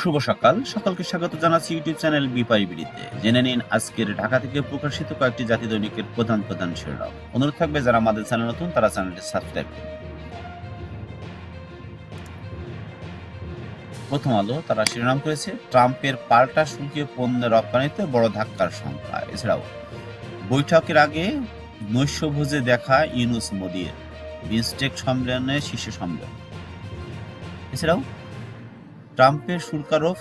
শুভ সকাল। সকলকে স্বাগত জানাচ্ছি ইউটিউব চ্যানেল বিপাই বিড়িতে। জেনে নিন আজকের ঢাকা থেকে প্রকাশিত কয়েকটি জাতি দৈনিকের প্রধান প্রধান শিরোনাম। অনুরোধ থাকবে যারা আমাদের চ্যানেল নতুন, তারা চ্যানেলটি সাবস্ক্রাইব করুন। প্রথম আলো, তারা শিরোনাম করেছে, ট্রাম্পের পাল্টা শুল্কে পণ্য রপ্তানিতে বড় ধাক্কার সংখ্যা। এছাড়াও, বৈঠকের আগে নৈশভোজে দেখা ইউনুস মোদির বিমস্টেক সম্মেলনে শীর্ষ সম্মেলন। এছাড়াও ট্রাম্পের শুল্কারোপ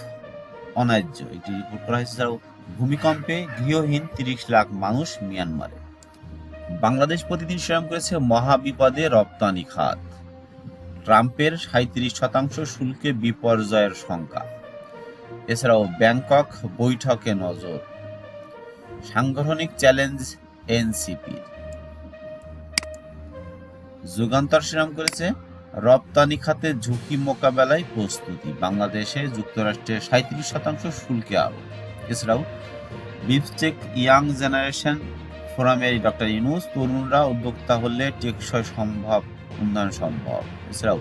অন্যায্য একটি রিপোর্ট করা হয়েছে ভূমিকম্পে গৃহহীন তিরিশ লাখ মানুষ মিয়ানমারে। বাংলাদেশ প্রতিদিন স্বয়ং করেছে মহাবিপদে রপ্তানি খাত। ট্রাম্পের সাঁত্রিশ শতাংশ শুল্কে বিপর্যয়ের শঙ্কা এছাড়াও ব্যাংকক বৈঠকে নজর। সাংগঠনিক চ্যালেঞ্জ এনসিপির। যুগান্তর শিরাম করেছে রপ্তানি খাতে ঝুঁকি মোকাবেলায় প্রস্তুতি। বাংলাদেশে যুক্তরাষ্ট্রের সাঁত্রিশ শতাংশ শুল্কে আরোপ। এছাড়াও বিমস্টেক ইয়াং জেনারেশন ফোরামের ডক্টর ইনুস তরুণরা উদ্যোক্তা হলে টেকসই সম্ভব, উন্নয়ন সম্ভব। এছাড়াও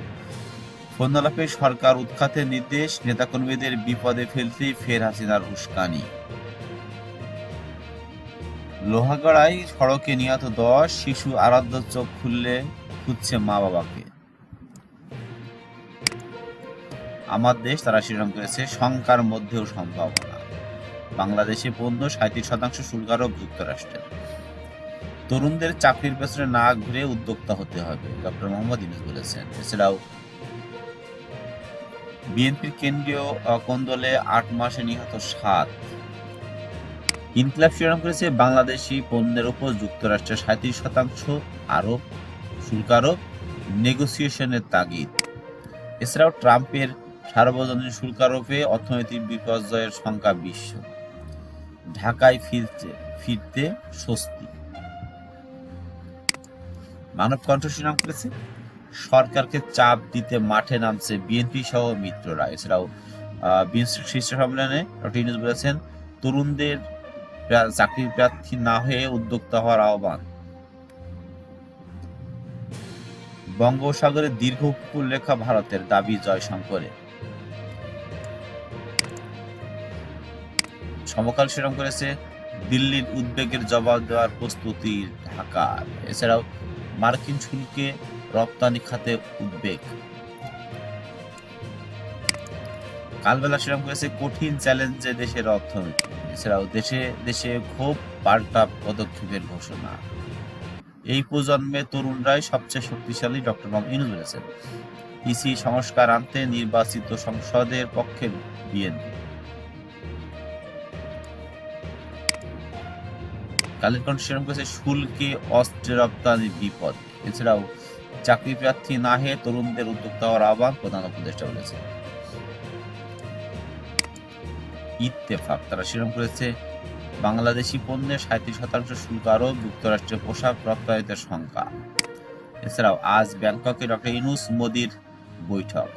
ফোনালাপে সরকার উৎখাতের নির্দেশ, নেতাকর্মীদের বিপদে ফেলতে ফের হাসিনার উস্কানি। লোহাগড়ায় সড়কে নিহত দশ শিশু আরাধ্য চোখ খুললে খুঁজছে মা বাবাকে আমার দেশ, তারা শিরোনাম করেছে শঙ্কার মধ্যেও সম্ভাবনা। বাংলাদেশে পণ্য সাঁত্রিশ শতাংশ শুল্ক আরোপ যুক্তরাষ্ট্রের। তরুণদের চাকরির পেছনে না ঘুরে উদ্যোক্তা হতে হবে, ডক্টর মোহাম্মদ ইউনুস বলেছেন। এছাড়াও, বিএনপির কেন্দ্রীয় কোন্দলে আট মাসে নিহত সাত? ইনকলাব শিরোনাম করেছে বাংলাদেশি পণ্যের উপর যুক্তরাষ্ট্রের সাঁত্রিশ শতাংশ আরোপ শুল্ক আরোপ নেগোসিয়েশনের তাগিদ। এছাড়াও ট্রাম্পের সার্বজনীন শুল্ক আরোপে অর্থনৈতিক বিপর্যয়ের শঙ্কা বিশ্ব। ঢাকায় ফিরতে ফিরতে স্বস্তি। মানব কণ্ঠ নাম করেছে। সরকারকে চাপ দিতে মাঠে নামছে বিএনপি সহ মিত্ররা। এছাড়াও বিএনপি শীর্ষ সম্মেলনে ইউনুস বলেছেন, তরুণদের চাকরির প্রার্থী না হয়ে উদ্যোক্তা হওয়ার আহ্বান। বঙ্গোপসাগরে দীর্ঘ উপকূল রেখা ভারতের দাবি জয়শঙ্করের সমকাল শিরম করেছে দিল্লির উদ্বেগের জবাব দেওয়ার প্রস্তুতি ঢাকার এছাড়াও মার্কিন শুল্কে রপ্তানি খাতে উদ্বেগ। কালবেলা শিরম করেছে কঠিন চ্যালেঞ্জে দেশের অর্থনীতি। এছাড়াও দেশে দেশে ক্ষোভ পাল্টা পদক্ষেপের ঘোষণা। এই প্রজন্মে তরুণরাই সবচেয়ে শক্তিশালী ডক্টর মোহাম্মদ ইউনুস বলেছেন। ইসি সংস্কার আনতে নির্বাচিত সংসদের পক্ষে বিএনপি। কালের কনস্টিটিউশন করেছে শুল্কে অস্ত্র রপ্তানি বিপদ। এছাড়াও চাকরি প্রার্থী না হয়ে তরুণদের উদ্যোক্তা হওয়ার আহ্বান প্রধান উপদেষ্টা বলেছে ইত্তেফাক, তারা শিরোম করেছে, বাংলাদেশি পণ্যের সাঁত্রিশ শতাংশ শুল্ক আরোপ, যুক্তরাষ্ট্রের পোশাক রপ্তানিতের সংখ্যা। এছাড়াও আজ ব্যাংককে ডক্টর ইনুস মোদির বৈঠক।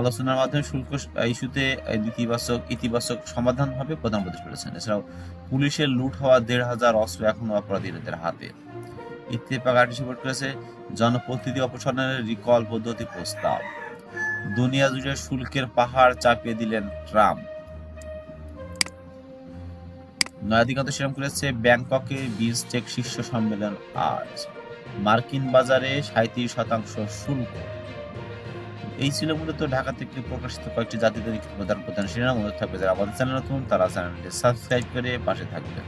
আলোচনার মাধ্যমে শুল্ক ইস্যুতে ইতিবাচক ইতিবাচক সমাধান হবে প্রধান উপদেশ বলেছেন। এছাড়াও পুলিশের লুট হওয়া দেড় হাজার অস্ত্র এখনও অপরাধীদের হাতে। ইত্তেফাক আর্টিস রিপোর্ট করেছে, জনপ্রতিনিধি অপসারণের রিকল পদ্ধতি প্রস্তাব। দুনিয়া জুড়ে শুল্কের পাহাড় চাপিয়ে দিলেন ট্রাম্প। নয়াদিগন্ত সেরম করেছে, ব্যাংককে বিমস্টেক শীর্ষ সম্মেলন আজ। মার্কিন বাজারে সাঁত্রিশ শতাংশ শুল্ক। এই ছিল মূলত ঢাকা থেকে প্রকাশিত কয়েকটি জাতীয় দৈনিক প্রধান প্রধান শিরোনাম থাকবে যারা আমাদের চ্যানেল নতুন, তারা চ্যানেলটি সাবস্ক্রাইব করে পাশে থাকবেন